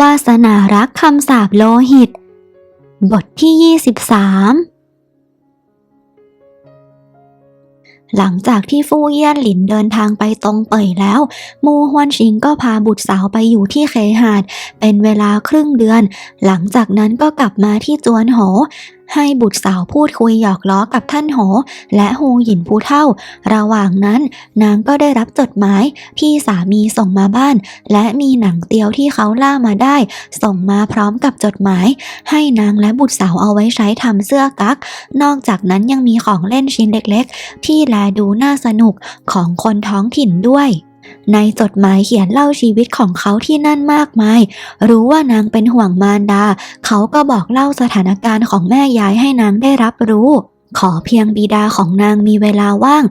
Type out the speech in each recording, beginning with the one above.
วาสนารักคำสาบโลหิต บทที่ 23 หลังจากที่ฟู่เยี่ยนหลินเดินทางไปตรงเป่ยแล้ว มูฮวนชิงก็พาบุตรสาวไปอยู่ที่เคหาด เป็นเวลาครึ่งเดือน หลังจากนั้นก็กลับมาที่จวนโห ให้บุตรสาวพูดคุยหยอกล้อกับท่านโห และฮูหยินผู้เท่า ระหว่างนั้น นางก็ได้รับจดหมายที่สามีส่งมาบ้าน และมีหนังเตียวที่เขาล่ามาได้ ส่งมาพร้อมกับจดหมาย ให้นางและบุตรสาวเอาไว้ใช้ทำเสื้อกั๊ก นอกจากนั้นยังมีของเล่นชิ้นเล็กๆ ที่แลดูน่าสนุกของคนท้องถิ่นด้วย ในจดหมายเขียนเล่าชีวิตของเขาที่นั่นมากมาย รู้ว่านางเป็นห่วงมารดา เขาก็บอกเล่าสถานการณ์ของแม่ยายให้นางได้รับรู้ ขอเพียงบิดาของนางมีเวลาว่าง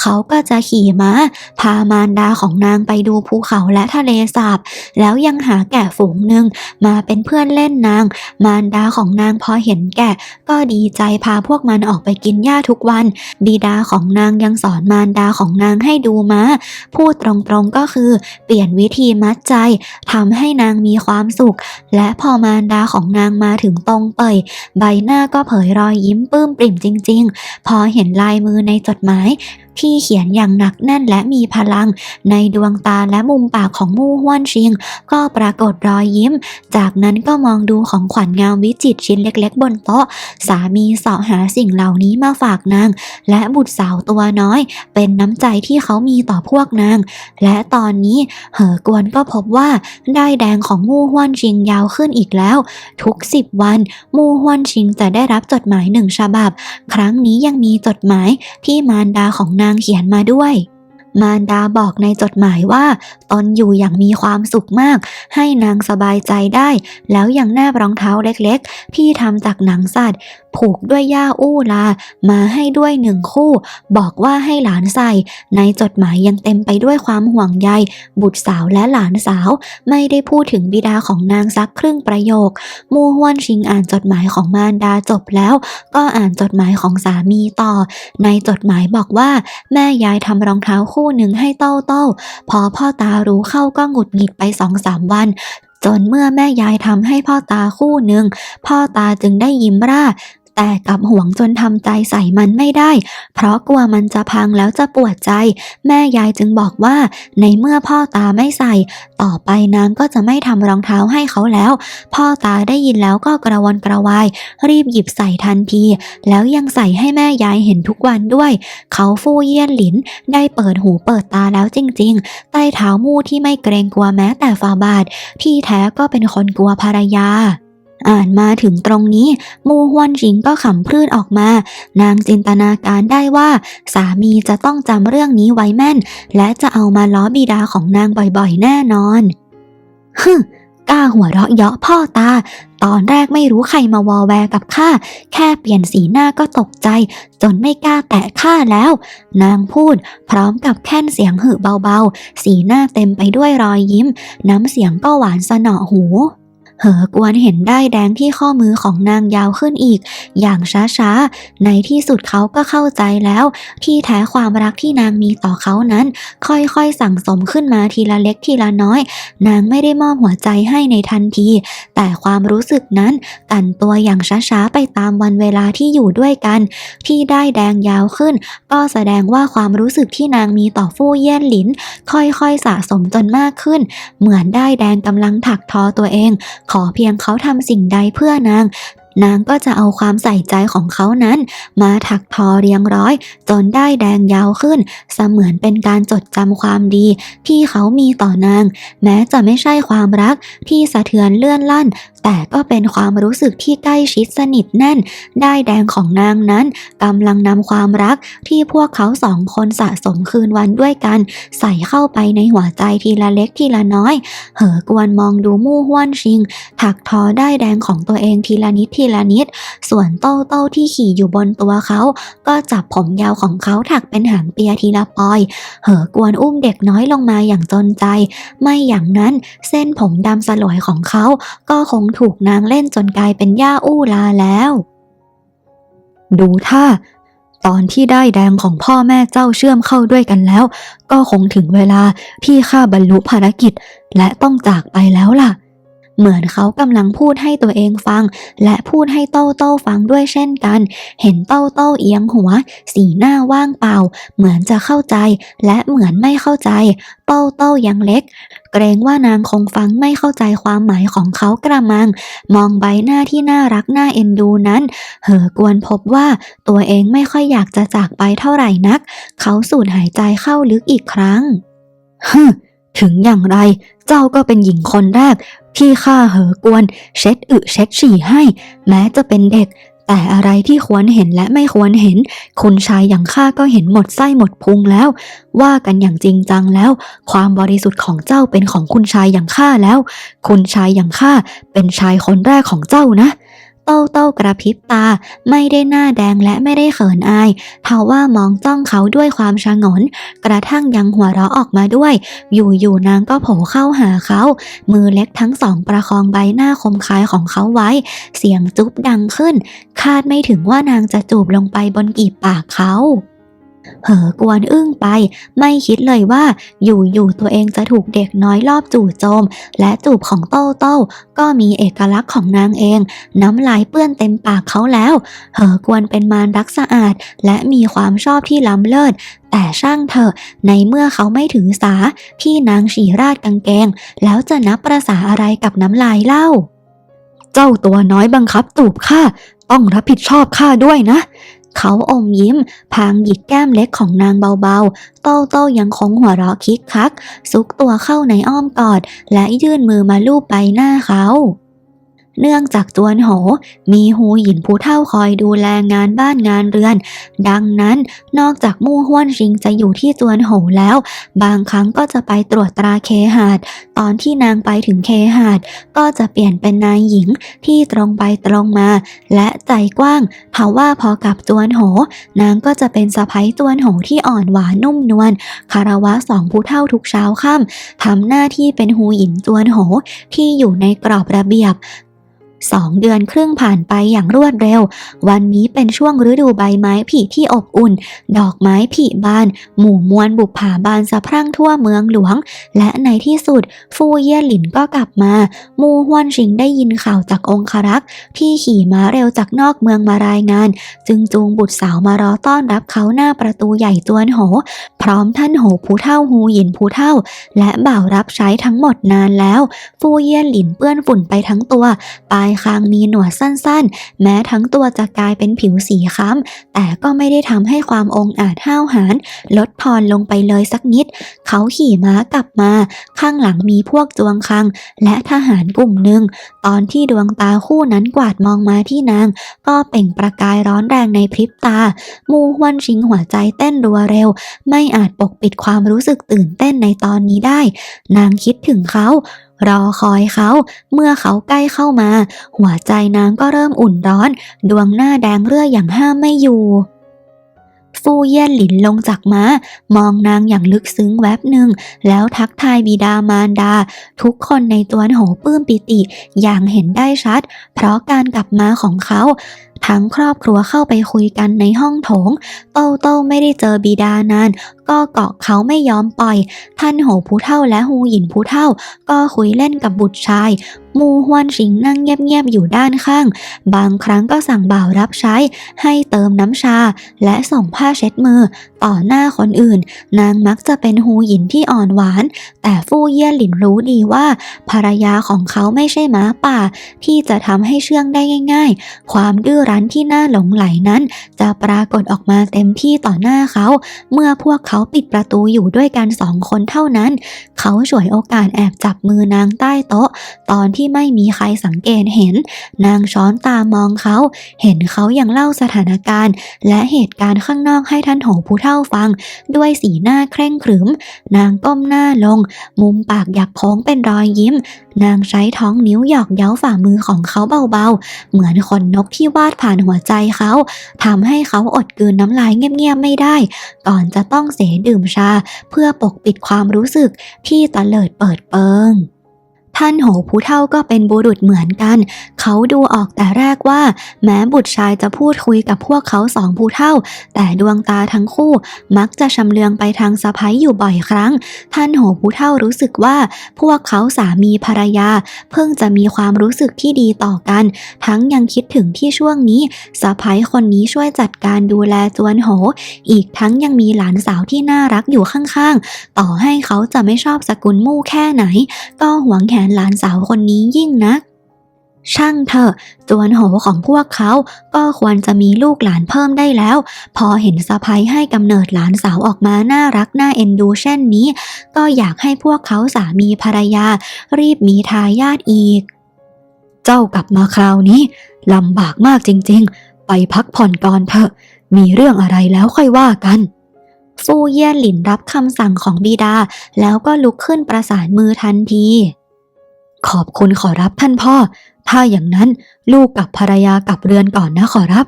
เขาก็จะขี่ม้า พามารดาของนางไปดูภูเขาและทะเลสาบ แล้วยังหาแกะฝูงหนึ่งมาเป็นเพื่อนเล่นนาง มารดาของนางพอเห็นแกะก็ดีใจพาพวกมันออกไปกินหญ้าทุกวัน บิดาของนางยังสอนมารดาของนางให้ดูม้า พูดตรงๆก็คือ เปลี่ยนวิธีมัดใจทำให้นางมีความสุข และพอมารดาของนางมาถึงตรงเป่ยใบหน้าก็เผยรอยยิ้มปลื้มปริ่มจริงๆ พอเห็นลายมือในจดหมาย ที่เขียนอย่างหนักแน่นและมีพลัง ในดวงตาและมุมปากของมู่ห้วนชิง ก็ปรากฏรอยยิ้ม จากนั้นก็มองดูของขวัญงามวิจิตรชิ้นเล็กๆ บนโต๊ะ สามีเสาะหาสิ่งเหล่านี้มาฝากนาง และบุตรสาวตัวน้อย เป็นน้ำใจที่เขามีต่อพวกนาง และตอนนี้เหอกวนก็พบว่าได้แดงของมู่ห้วนชิงยาวขึ้นอีกแล้ว ทุกสิบวันมู่ห้วนชิงจะได้รับจดหมายหนึ่งฉบับ ครั้งนี้ยังมีจดหมายที่มารดาของนางางเขียนมาด้วย มารดาบอกในจดหมายว่า ตนอยู่อย่างมีความสุขมาก ให้นางสบายใจได้ แล้วยังแนบรองเท้าเล็กๆ ที่ทำจากหนังสัตว์ ผูกด้วยหญ้าอู้ลา มาให้ด้วยหนึ่งคู่ บอกว่าให้หลานใส่ ในจดหมายยังเต็มไปด้วยความห่วงใย บุตรสาวและหลานสาว ไม่ได้พูดถึงบิดาของนางสักครึ่งประโยค มูฮวนชิงอ่านจดหมายของมารดาจบแล้ว ก็อ่านจดหมายของสามีต่อ ในจดหมายบอกว่า แม่ยายทำรองเท้าคูู่่หนึ่งให้เต้าเต้า พอพ่อตารู้เข้าก็หงุดหงิดไปสองสามวัน จนเมื่อแม่ยายทำให้พ่อตาคู่หนึ่ง พ่อตาจึงได้ยิ้มร่า แต่กลับห่วงจนทำใจใส่มันไม่ได้ เพราะกลัวมันจะพังแล้วจะปวดใจ แม่ยายจึงบอกว่า ในเมื่อพ่อตาไม่ใส่ ต่อไปนางก็จะไม่ทำรองเท้าให้เขาแล้ว พ่อตาได้ยินแล้วก็กระวนกระวาย รีบหยิบใส่ทันที แล้วยังใส่ให้แม่ยายเห็นทุกวันด้วย เขาฟู่เยี่ยนหลินได้เปิดหูเปิดตาแล้วจริง ๆ ใต้เท้ามู่ที่ไม่เกรงกลัวแม้แต่ฟาบาท ที่แท้ก็เป็นคนกลัวภรรยา อ่านมาถึงตรงนี้ มูฮวนชิงก็ขำพรืดออกมา นางจินตนาการได้ว่า สามีจะต้องจำเรื่องนี้ไว้แม่น และจะเอามาล้อบิดาของนางบ่อยๆ แน่นอนฮึกล้าหัวเราะเยาะพ่อตา ตอนแรกไม่รู้ใครมาวอแวร์กับข้า แค่เปลี่ยนสีหน้าก็ตกใจ จนไม่กล้าแตะข้าแล้ว นางพูด พร้อมกับแค่นเสียงหึเบาๆ สีหน้าเต็มไปด้วยรอยยิ้ม น้ำเสียงก็หวานสนอหู เหอกวนเห็นได้แดงที่ข้อมือของนางยาวขึ้นอีก อย่างช้าๆ ในที่สุดเขาก็เข้าใจแล้ว ที่แท้ความรักที่นางมีต่อเขานั้น ค่อยๆสั่งสมขึ้นมาทีละเล็กทีละน้อย นางไม่ได้มอบหัวใจให้ในทันที แต่ความรู้สึกนั้นกันตัวอย่างช้าๆ ไปตามวันเวลาที่อยู่ด้วยกัน ที่ได้แดงยาวขึ้น ก็แสดงว่าความรู้สึกที่นางมีต่อฟู่เยี่ยนหลิน ค่อยๆสะสมจนมากขึ้น เหมือนได้แดงกำลังถักทอตัวเองขอเพียงเขาทำสิ่งใดเพื่อนาง นางก็จะเอาความใส่ใจของเขานั้น มาถักทอเรียงร้อย จนได้แดงยาวขึ้น เสมือนเป็นการจดจำความดี ที่เขามีต่อนาง แม้จะไม่ใช่ความรักที่สะเทือนเลื่อนลั่น แต่ก็เป็นความรู้สึกที่ใกล้ชิดสนิทแน่น ได้แดงของนางนั้นกำลังนำความรักที่พวกเขาสองคนสะสมคืนวันด้วยกัน ใส่เข้าไปในหัวใจทีละเล็กทีละน้อย เหอกวนมองดูมู่ห้วนชิง ถักทอได้แดงของตัวเองทีละนิดทีละนิด ส่วนโต้โต้ที่ขี่อยู่บนตัวเขา ก็จับผมยาวของเขาถักเป็นหางเปียทีละปอย เหอกวนอุ้มเด็กน้อยลงมาอย่างจนใจ ไม่อย่างนั้นเส้นผมดำสลวยของเขา ก็คงถูกนางเล่นจนกลายเป็นหญ้าอู้ลาแล้ว ดูท่าตอนที่ได้แดงของพ่อแม่เจ้าเชื่อมเข้าด้วยกันแล้ว ก็คงถึงเวลาที่ข้าบรรลุภารกิจ และต้องจากไปแล้วล่ะ เหมือนเขากำลังพูดให้ตัวเองฟัง และพูดให้โต้โต้ฟังด้วยเช่นกัน เห็นโต้โต้เอียงหัว สีหน้าว่างเปล่า เหมือนจะเข้าใจ และเหมือนไม่เข้าใจโต้โต้ยังเล็ก เกรงว่านางคงฟังไม่เข้าใจความหมายของเขากระมัง มองใบหน้าที่น่ารักน่าเอ็นดูนั้น เหอกวนพบว่าตัวเองไม่ค่อยอยากจะจากไปเท่าไหร่นัก เขาสูดหายใจเข้าลึกอีกครั้งฮึถึงอย่างไร เจ้าก็เป็นหญิงคนแรก ที่ข้าเหอกวน เช็ดอึเช็ดฉี่ให้ แม้จะเป็นเด็ก แต่อะไรที่ควรเห็นและไม่ควรเห็น คุณชายอย่างข้าก็เห็นหมดไส้หมดพุงแล้ว ว่ากันอย่างจริงจังแล้ว ความบริสุทธิ์ของเจ้าเป็นของคุณชายอย่างข้าแล้ว คุณชายอย่างข้าเป็นชายคนแรกของเจ้านะ โต้โต้กระพริบตา ไม่ได้หน้าแดงและไม่ได้เขินอายทว่ามองจ้องเขาด้วยความชงน กระทั่งยังหัวเราะออกมาด้วย อยู่ๆนางก็โผล่เข้าหาเขา มือเล็กทั้งสองประคองใบหน้าคมคายของเขาไว้ เสียงจุ๊บดังขึ้น คาดไม่ถึงว่านางจะจูบลงไปบนกีบปากเขา เหอกวนอึ้งไป ไม่คิดเลยว่า อยู่ๆตัวเองจะถูกเด็กน้อยรอบจู่โจม และจูบของโต้โต้ก็มีเอกลักษณ์ของนางเอง น้ำลายเปื้อนเต็มปากเขาแล้ว เหอกวนเป็นมารรักสะอาด และมีความชอบที่ล้ำเลิศแต่ช่างเถอะ ในเมื่อเขาไม่ถือสา พี่นางฉีราดกางเกง แล้วจะนับประษาอะไรกับน้ำลายเล่า เจ้าตัวน้อยบังคับตูบข้าต้องรับผิดชอบข้าด้วยนะ เขาอมยิ้ม พางหยิกแก้มเล็กของนางเบาๆ โต้โต้ยังคงหัวเราะคิกคัก ซุกตัวเข้าในอ้อมกอด และยื่นมือมาลูบใบหน้าเขา เนื่องจากจวนโห มีฮูหยินผู้เฒ่าคอยดูแลงานบ้านงานเรือน ดังนั้นนอกจากมู่ห้วนชิงจะอยู่ที่จวนโหแล้ว บางครั้งก็จะไปตรวจตราเคหาด ตอนที่นางไปถึงเคหาด ก็จะเปลี่ยนเป็นนายหญิงที่ตรงไปตรงมา และใจกว้างเพราะว่าพอกับจวนโห นางก็จะเป็นสะพ้ยจวนโหที่อ่อนหวานนุ่มนวลคารวะสองผู้เฒ่าทุกเช้าค่ำทำหน้าที่เป็นฮูหยินจวนโหที่อยู่ในกรอบระเบียบ สองเดือนครึ่งผ่านไปอย่างรวดเร็ว วันนี้เป็นช่วงฤดูใบไม้ผลิที่อบอุ่น ดอกไม้ผลิบาน หมู่มวลบุปผาบานสะพรั่งทั่วเมืองหลวง และในที่สุด ฟูเย่หลินก็กลับมา มูฮวนชิงได้ยินข่าวจากองครักษ์ที่ขี่ม้าเร็วจากนอกเมืองมารายงาน จึงจูงบุตรสาวมารอต้อนรับเขาหน้าประตูใหญ่จวนโห พร้อมท่านโหผู้เท่าฮูหยินผู้เท่า และบ่าวรับใช้ทั้งหมดนานแล้ว ฟูเย่หลินเปื้อนฝุ่นไปทั้งตัวปลายคางมีหนวดสั้นๆ แม้ทั้งตัวจะกลายเป็นผิวสีคล้ำ แต่ก็ไม่ได้ทำให้ความองอาจห้าวหาญลดทอนลงไปเลยสักนิด เขาขี่ม้ากลับมา ข้างหลังมีพวกจวงคัง และทหารกลุ่มหนึ่ง ตอนที่ดวงตาคู่นั้นกวาดมองมาที่นาง ก็เปล่งประกายร้อนแรงในพริบตา มูฮวนชิงหัวใจเต้นรัวเร็ว ไม่อาจปกปิดความรู้สึกตื่นเต้นในตอนนี้ได้ นางคิดถึงเขา รอคอยเขา เมื่อเขาใกล้เข้ามา หัวใจนางก็เริ่มอุ่นร้อน ดวงหน้าแดงเรื่ออย่างห้ามไม่อยู่ฟูเยี่ยนหลินลงจากม้า มองนางอย่างลึกซึ้งแวบหนึ่ง แล้วทักทายบิดามารดา ทุกคนในตัวนโหปื้มปิติ อย่างเห็นได้ชัด เพราะการกลับมาของเขา ทั้งครอบครัวเข้าไปคุยกันในห้องโถงโต้โต้ไม่ได้เจอบิดานาน ก็เกาะเขาไม่ยอมปล่อย ท่านโหผู้เท่าและฮูหยินผู้เท่า ก็คุยเล่นกับบุตรชายมูฮวนชิงนั่งเงียบๆอยู่ด้านข้าง บางครั้งก็สั่งบ่าวรับใช้ ให้เติมน้ำชา และส่งผ้าเช็ดมือ ต่อหน้าคนอื่น นางมักจะเป็นฮูหยินที่อ่อนหวาน แต่ฟู่เยี่ยหลินรู้ดีว่า ภรรยาของเขาไม่ใช่หม้าป่า ที่จะทำให้เชื่องได้ง่าย ๆ ความดื้อรั้นที่น่าหลงไหลนั้น จะปรากฏออกมาเต็มที่ต่อหน้าเขา เมื่อพวกเขาขาปิดประตูอยู่ด้วยกันสองคนเท่านั้น เขาฉวยโอกาสแอบจับมือนางใต้โต๊ะ ตอนที่ไม่มีใครสังเกตเห็น นางช้อนตามองเขา เห็นเขายังเล่าสถานการณ์ และเหตุการณ์ข้างนอกให้ท่านโหผู้เท่าฟัง ด้วยสีหน้าเคร่งขรึม นางก้มหน้าลง มุมปากหยักโค้งเป็นรอยยิ้ม นางใช้ท้องนิ้วหยอกเย้าฝ่ามือของเขาเบาๆ เหมือนขนนกที่วาดผ่านหัวใจเขาทำให้เขาอดกลืนน้ำลายเงียบๆไม่ได้ ก่อนจะต้องเสดื่มชา เพื่อปกปิดความรู้สึกที่ตะเลิดเปิดเปิง ท่านโหผู้เท่าก็เป็นบุรุษเหมือนกัน เขาดูออกแต่แรกว่า แม้บุตรชายจะพูดคุยกับพวกเขาสองผู้เท่า แต่ดวงตาทั้งคู่มักจะชำเลืองไปทางสะพ้ยอยู่บ่อยครั้ง ท่านโหผู้เท่ารู้สึกว่า พวกเขาสามีภรรยา เพิ่งจะมีความรู้สึกที่ดีต่อกัน ทั้งยังคิดถึงที่ช่วงนี้สะพ้ยคนนี้ช่วยจัดการดูแลจวนโห อีกทั้งยังมีหลานสาวที่น่ารักอยู่ข้างๆ ต่อให้เขาจะไม่ชอบสกุลมู่แค่ไหน ก็หวงแขนหลานสาวคนนี้ยิ่งนัก ช่างเถอะจวนโหของพวกเขาก็ควรจะมีลูกหลานเพิ่มได้แล้ว พอเห็นสะพ้ยให้กำเนิดหลานสาวออกมาน่ารักน่าเอ็นดูเช่นนี้ ก็อยากให้พวกเขาสามีภรรยา รีบมีทายาทอีก เจ้ากลับมาคราวนี้ลำบากมากจริงๆ ไปพักผ่อนก่อนเถอะ มีเรื่องอะไรแล้วค่อยว่ากันฟูเยี่ยนหลินรับคำสั่งของบิดา แล้วก็ลุกขึ้นประสานมือทันที ขอบคุณขอรับท่านพ่อ ถ้าอย่างนั้นลูกกับภรรยากลับเรือนก่อนนะขอรับ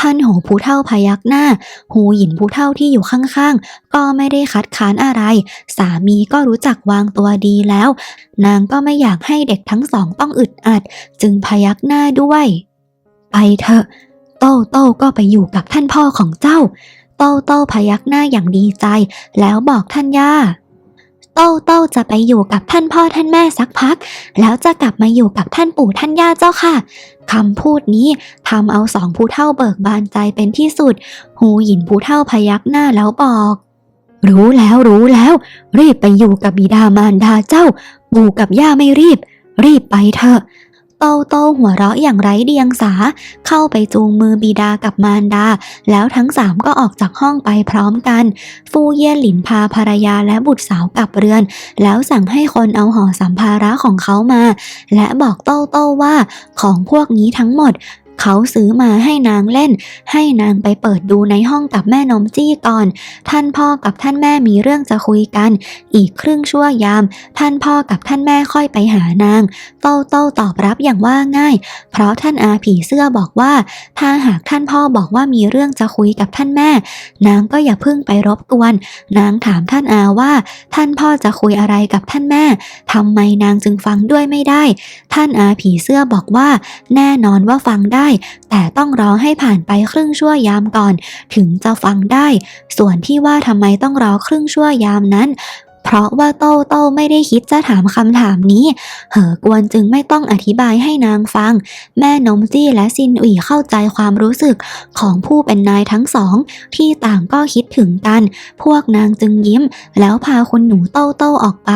ท่านโหผู้เท่าพยักหน้า หูหยินผู้เท่าที่อยู่ข้างๆ ก็ไม่ได้คัดค้านอะไร สามีก็รู้จักวางตัวดีแล้ว นางก็ไม่อยากให้เด็กทั้งสองต้องอึดอัด จึงพยักหน้าด้วย ไปเถอะ โต้โต้ก็ไปอยู่กับท่านพ่อของเจ้า โต้โต้พยักหน้าอย่างดีใจ แล้วบอกท่านย่า โต้โต้จะไปอยู่กับท่านพ่อท่านแม่สักพัก แล้วจะกลับมาอยู่กับท่านปู่ท่านย่าเจ้าค่ะคำพูดนี้ทำเอาสองผู้เท่าเบิกบานใจเป็นที่สุด หูหยินผู้เท่าพยักหน้าแล้วบอก รู้แล้วรู้แล้ว รีบไปอยู่กับบิดามารดาเจ้า ปู่กับย่าไม่รีบ รีบไปเถอะ โตโตหัวเราะอย่างไร้เดียงสา เข้าไปจูงมือบิดากับมารดา แล้วทั้งสามก็ออกจากห้องไปพร้อมกัน ฟูเย่ยหลินพาภรรยาและบุตรสาวกลับเรือน แล้วสั่งให้คนเอาห่อสัมภาระของเขามา และบอกโต้โต้ว่าของพวกนี้ทั้งหมด เขาซื้อมาให้นางเล่น ให้นางไปเปิดดูในห้องกับแม่นมจี้ก่อน ท่านพ่อกับท่านแม่มีเรื่องจะคุยกัน อีกครึ่งชั่วยาม ท่านพ่อกับท่านแม่ค่อยไปหานางโต้โต้าตอบรับอย่างว่าง่าย เพราะท่านอาผีเสื้อบอกว่า ถ้าหากท่านพ่อบอกว่ามีเรื่องจะคุยกับท่านแม่ นางก็อย่าเพิ่งไปรบกวน นางถามท่านอาว่า ท่านพ่อจะคุยอะไรกับท่านแม่ทำไมนางจึงฟังด้วยไม่ได้ ท่านอาผีเสื้อบอกว่า แน่นอนว่าฟังได้แต่ต้องรอให้ผ่านไปครึ่งชั่วยามก่อน ถึงจะฟังได้ ส่วนที่ว่าทำไมต้องรอครึ่งชั่วยามนั้น เพราะว่าโต้โต้ไม่ได้คิดจะถามคำถามนี้ เหอกวนจึงไม่ต้องอธิบายให้นางฟัง แม่นมจี้และซินอุ๋ยเข้าใจความรู้สึกของผู้เป็นนายทั้งสอง ที่ต่างก็คิดถึงกัน พวกนางจึงยิ้ม แล้วพาคุณหนูโต้โต้ออกไป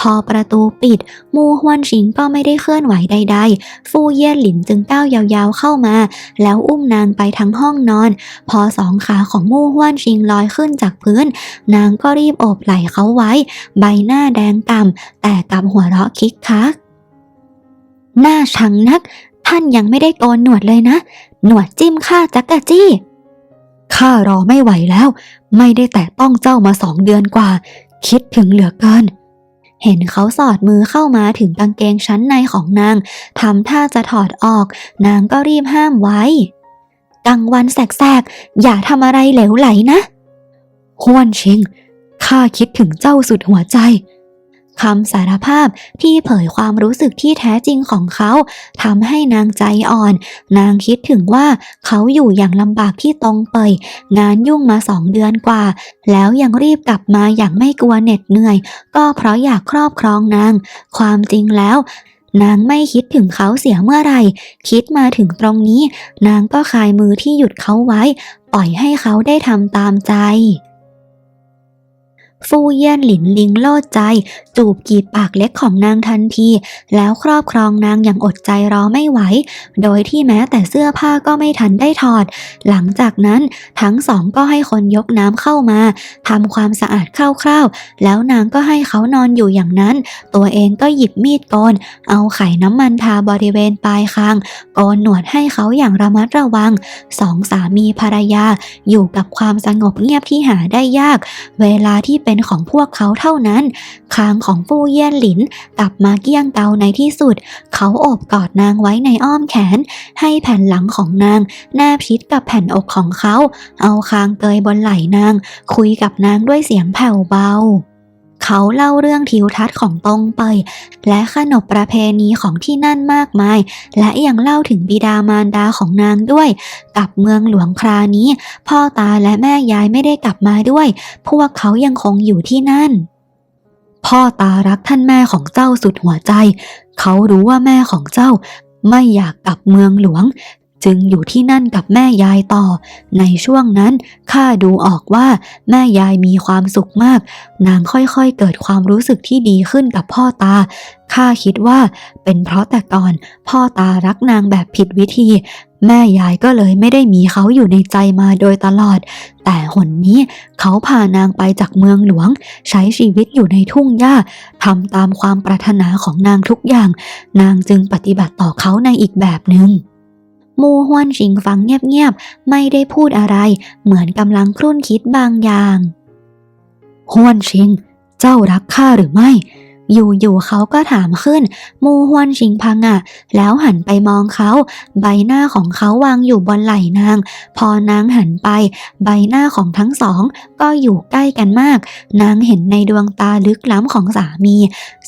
พอประตูปิด มูฮวนชิงก็ไม่ได้เคลื่อนไหวใด ๆ ฟู่เย่ยหลินจึงก้าวยาวๆเข้ามา แล้วอุ้มนางไปทั้งห้องนอน พอสองขาของมู่ฮวนชิงลอยขึ้นจากพื้น นางก็รีบโอบไหล่เขาไว้ใบหน้าแดงก่ำแต่กับหัวเราะคิกคัก หน้าชังนัก ท่านยังไม่ได้โกนหนวดเลยนะ หนวดจิ้มข้าจักกะจี้ข้ารอไม่ไหวแล้ว ไม่ได้แตะต้องเจ้ามาสองเดือนกว่า คิดถึงเหลือเกิน เห็นเขาสอดมือเข้ามาถึงกางเกงชั้นในของนางทำท่าจะถอดออก นางก็รีบห้ามไว้กลางวันแสกๆ อย่าทำอะไรเหลวไหลนะฮวนชิง ข้าคิดถึงเจ้าสุดหัวใจคำสารภาพที่เผยความรู้สึกที่แท้จริงของเขาทำให้นางใจอ่อน นางคิดถึงว่าเขาอยู่อย่างลำบากที่ตรงเปย งานยุ่งมาสองเดือนกว่า แล้วยังรีบกลับมาอย่างไม่กลัวเหน็ดเหนื่อย ก็เพราะอยากครอบครองนาง ความจริงแล้ว นางไม่คิดถึงเขาเสียเมื่อไหร่ คิดมาถึงตรงนี้ นางก็คลายมือที่หยุดเขาไว้ ปล่อยให้เขาได้ทำตามใจ ฟู่เยี่ยนหลินลิงโลดใจ จูบกีบปากเล็กของนางทันที แล้วครอบครองนางอย่างอดใจรอไม่ไหว โดยที่แม้แต่เสื้อผ้าก็ไม่ทันได้ถอด หลังจากนั้นทั้งสองก็ให้คนยกน้ำเข้ามาทำความสะอาดคร่าวๆ แล้วนางก็ให้เขานอนอยู่อย่างนั้น ตัวเองก็หยิบมีดโกน เอาไข่น้ำมันทาบริเวณปลายคางโกนหนวดให้เขาอย่างระมัดระวัง สองสามีภรรยาอยู่กับความสงบเงียบที่หาได้ยาก เวลาที่เป็นของพวกเขาเท่านั้น คางของฟู่เยี่ยนหลินกลับมาเกี้ยงเกาในที่สุด เขาโอบกอดนางไว้ในอ้อมแขน ให้แผ่นหลังของนางแนบชิดกับแผ่นอกของเขา เอาคางเกยบนไหล่นาง คุยกับนางด้วยเสียงแผ่วเบา เขาเล่าเรื่องทิวทัศน์ของตงเปยและขนบประเพณีของที่นั่นมากมาย และยังเล่าถึงบิดามารดาของนางด้วย กับเมืองหลวงครานี้ พ่อตาและแม่ยายไม่ได้กลับมาด้วย พวกเขายังคงอยู่ที่นั่น พ่อตารักท่านแม่ของเจ้าสุดหัวใจ เขารู้ว่าแม่ของเจ้าไม่อยากกลับเมืองหลวง จึงอยู่ที่นั่นกับแม่ยายต่อ ในช่วงนั้นข้าดูออกว่าแม่ยายมีความสุขมาก นางค่อยๆเกิดความรู้สึกที่ดีขึ้นกับพ่อตาข้าคิดว่าเป็นเพราะแต่ก่อนพ่อตารักนางแบบผิดวิธี แม่ยายก็เลยไม่ได้มีเขาอยู่ในใจมาโดยตลอด แต่หนนี้เขาพานางไปจากเมืองหลวง ใช้ชีวิตอยู่ในทุ่งหญ้าทำตามความปรารถนาของนางทุกอย่าง นางจึงปฏิบัติต่อเขาในอีกแบบหนึ่ง มูฮวนชิงฟังเงียบๆ ไม่ได้พูดอะไร เหมือนกำลังครุ่นคิดบางอย่างฮวนชิง เจ้ารักข้าหรือไม่ อยู่ๆเขาก็ถามขึ้น มูฮวนชิงพังอะแล้วหันไปมองเขา ใบหน้าของเขาวางอยู่บนไหล่นาง พอนางหันไป ใบหน้าของทั้งสอง ก็อยู่ใกล้กันมาก นางเห็นในดวงตาลึกล้ำของสามี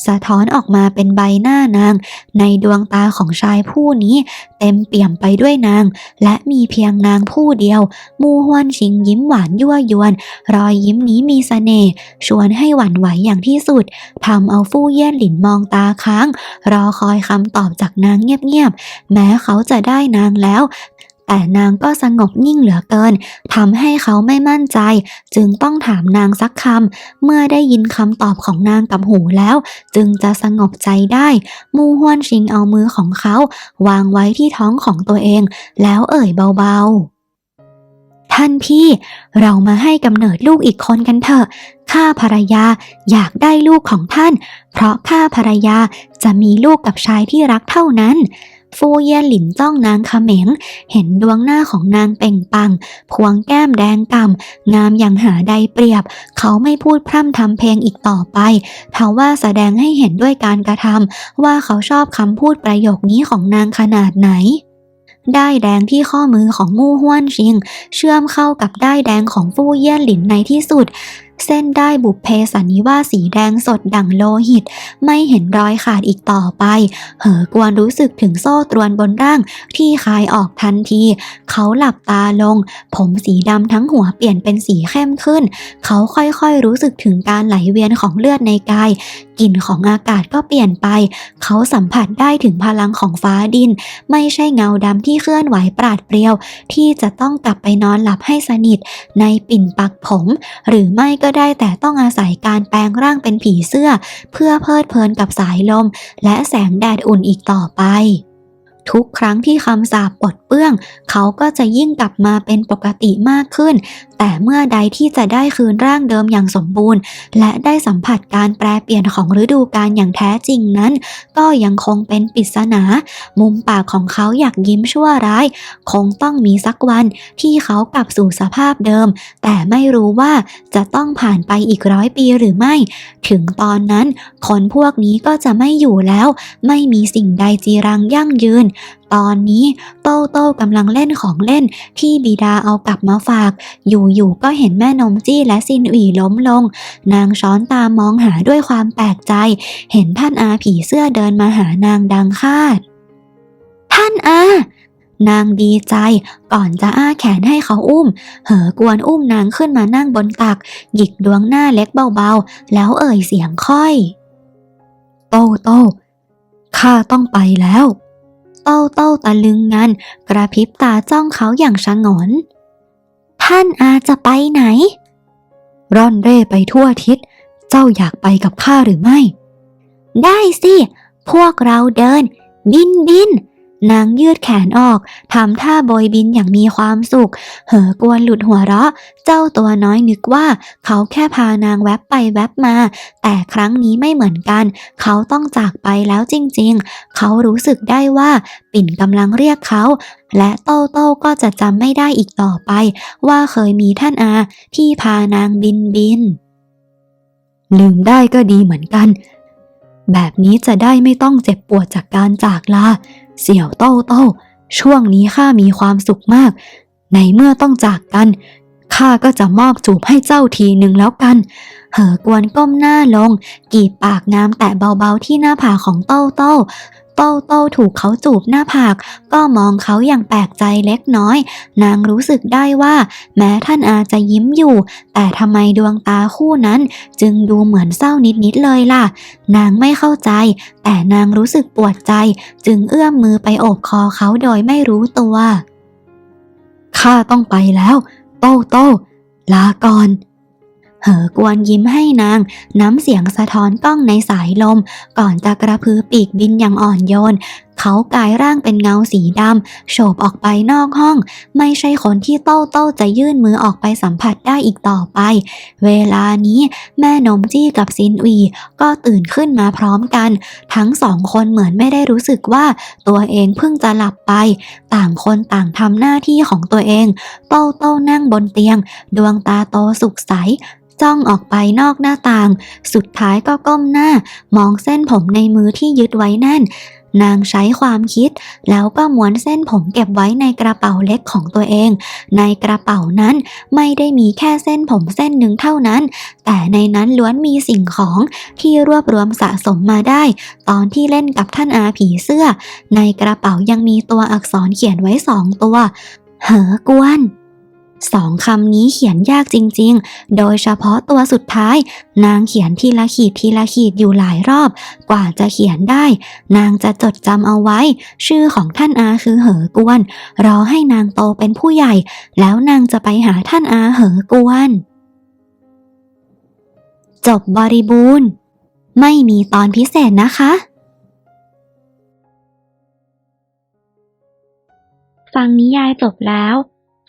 สะท้อนออกมาเป็นใบหน้านาง ในดวงตาของชายผู้นี้ เต็มเปี่ยมไปด้วยนาง และมีเพียงนางผู้เดียว มูฮวนชิงยิ้มหวานยั่วยวน รอยยิ้มนี้มีเสน่ห์ชวนให้หวั่นไหวอย่างที่สุดทำเอาฟู่เยี่ยนหลินมองตาค้าง รอคอยคำตอบจากนางเงียบๆ แม้เขาจะได้นางแล้ว แต่นางก็สงบนิ่งเหลือเกินทำให้เขาไม่มั่นใจ จึงต้องถามนางสักคำเมื่อได้ยินคำตอบของนางกับหูแล้ว จึงจะสงบใจได้ มูฮวนชิงเอามือของเขา วางไว้ที่ท้องของตัวเอง แล้วเอ่ยเบาๆ ท่านพี่ เรามาให้กำเนิดลูกอีกคนกันเถอะข้าภรรยาอยากได้ลูกของท่าน เพราะข้าภรรยาจะมีลูกกับชายที่รักเท่านั้นฟูเยี่ยนหลินจ้องนางเขมง เห็นดวงหน้าของนางเป่งปัง พวงแก้มแดงก่ำงามอย่างหาใดเปรียบ เขาไม่พูดพร่ำทำเพลงอีกต่อไปเทว่าแสดงให้เห็นด้วยการกระทำว่าเขาชอบคำพูดประโยคนี้ของนางขนาดไหน ด้ายแดงที่ข้อมือของมู่ห้วนชิง เชื่อมเข้ากับได้ายแดงของฟู่เยี่ยนหลินในที่สุดเส้นได้บุพเพสันนิวาสสีแดงสดดั่งโลหิต ไม่เห็นรอยขาดอีกต่อไป เหอกวนรู้สึกถึงโซ่ตรวนบนร่างที่คลายออกทันที เขาหลับตาลง ผมสีดำทั้งหัวเปลี่ยนเป็นสีเข้มขึ้น เขาค่อยๆรู้สึกถึงการไหลเวียนของเลือดในกายกลิ่นของอากาศก็เปลี่ยนไป เขาสัมผัสได้ถึงพลังของฟ้าดิน ไม่ใช่เงาดำที่เคลื่อนไหวปราดเปรียว ที่จะต้องกลับไปนอนหลับให้สนิท ในปิ่นปักผม หรือไม่กได้แต่ต้องอาศัยการแปลงร่างเป็นผีเสื้อ เพื่อเพลิดเพลินกับสายลม และแสงแดดอุ่นอีกต่อไป ทุกครั้งที่คำสาปปลดเปื้อง เขาก็จะยิ่งกลับมาเป็นปกติมากขึ้น แต่เมื่อใดที่จะได้คืนร่างเดิมอย่างสมบูรณ์ และได้สัมผัสการแปรเปลี่ยนของฤดูกาลอย่างแท้จริงนั้น ก็ยังคงเป็นปริศนา มุมปากของเขาอยากยิ้มชั่วร้าย คงต้องมีสักวันที่เขากลับสู่สภาพเดิม แต่ไม่รู้ว่าจะต้องผ่านไปอีกร้อยปีหรือไม่ ถึงตอนนั้น คนพวกนี้ก็จะไม่อยู่แล้ว ไม่มีสิ่งใดจีรังยั่งยืนตอนนี้โต้โต้กำลังเล่นของเล่นที่บิดาเอากลับมาฝาก อยู่ๆก็เห็นแม่นมจี้และซินหวี่ล้มลง นางช้อนตามองหาด้วยความแปลกใจ เห็นท่านอาผีเสื้อเดินมาหานางดังคาด ท่านอานางดีใจก่อนจะอ้าแขนให้เขาอุ้ม เหอกวนอุ้มนางขึ้นมานั่งบนตัก หยิกดวงหน้าเล็กเบาๆ แล้วเอ่ยเสียงค่อย โตโตข้าต้องไปแล้ว เต้าเต้าตะลึงงัน กระพริบตาจ้องเขาอย่างชะงน ท่านอาจะไปไหน ร่อนเร่ไปทั่วทิศ เจ้าอยากไปกับข้าหรือไม่ ได้สิ พวกเราเดิน บินบิน นางยืดแขนออกทำท่าโบยบินอย่างมีความสุข เหอกวนหลุดหัวเราะ เจ้าตัวน้อยนึกว่า เขาแค่พานางแวบไปแวบมา แต่ครั้งนี้ไม่เหมือนกัน เขาต้องจากไปแล้วจริงๆ เขารู้สึกได้ว่าปิ่นกำลังเรียกเขา และโต้โต้ก็จะจำไม่ได้อีกต่อไป ว่าเคยมีท่านอาที่พานางบินบิน ลืมได้ก็ดีเหมือนกัน แบบนี้จะได้ไม่ต้องเจ็บปวดจากการจากลา เสี่ยวเต้าเต้า ช่วงนี้ข้ามีความสุขมาก ในเมื่อต้องจากกันข้าก็จะมอบจูบให้เจ้าทีหนึ่งแล้วกัน เหอกวนก้มหน้าลง กีบปากงามแต่เบาๆที่หน้าผากของเต้าเต้า โต้โต้ถูกเขาจูบหน้าผาก ก็มองเขาอย่างแปลกใจเล็กน้อย นางรู้สึกได้ว่า แม้ท่านอาจะยิ้มอยู่ แต่ทำไมดวงตาคู่นั้น จึงดูเหมือนเศร้านิดๆเลยล่ะ นางไม่เข้าใจ แต่นางรู้สึกปวดใจ จึงเอื้อมมือไปโอบคอเขาโดยไม่รู้ตัวข้าต้องไปแล้ว โต้โต้ลาก่อน เหอกวนยิ้มให้นาง น้ำเสียงสะท้อนกล้องในสายลม ก่อนจะกระพือปีกบินอย่างอ่อนโยนเขากลายร่างเป็นเงาสีดำโฉบออกไปนอกห้อง ไม่ใช่คนที่โต้โต้าจะยื่นมือออกไปสัมผัสได้อีกต่อไป เวลานี้แม่นมจี้กับซินอุยก็ตื่นขึ้นมาพร้อมกัน ทั้งสองคนเหมือนไม่ได้รู้สึกว่าตัวเองเพิ่งจะหลับไป ต่างคนต่างทำหน้าที่ของตัวเองโต้โต้านั่งบนเตียง ดวงตาโตสุขใสจ้องออกไปนอกหน้าต่าง สุดท้ายก็ก้มหน้า มองเส้นผมในมือที่ยึดไว้แน่น นางใช้ความคิด แล้วก็ม้วนเส้นผมเก็บไว้ในกระเป๋าเล็กของตัวเอง ในกระเป๋านั้นไม่ได้มีแค่เส้นผมเส้นหนึ่งเท่านั้น แต่ในนั้นล้วนมีสิ่งของที่รวบรวมสะสมมาได้ ตอนที่เล่นกับท่านอาผีเสื้อ ในกระเป๋ายังมีตัวอักษรเขียนไว้สองตัว เหอกวน สองคำนี้เขียนยากจริงๆ โดยเฉพาะตัวสุดท้าย นางเขียนทีละขีดทีละขีดอยู่หลายรอบ กว่าจะเขียนได้ นางจะจดจำเอาไว้ ชื่อของท่านอาคือเหอกวน รอให้นางโตเป็นผู้ใหญ่ แล้วนางจะไปหาท่านอาเหอกวน จบบริบูรณ์ ไม่มีตอนพิเศษนะคะฟังนิยายจบแล้ว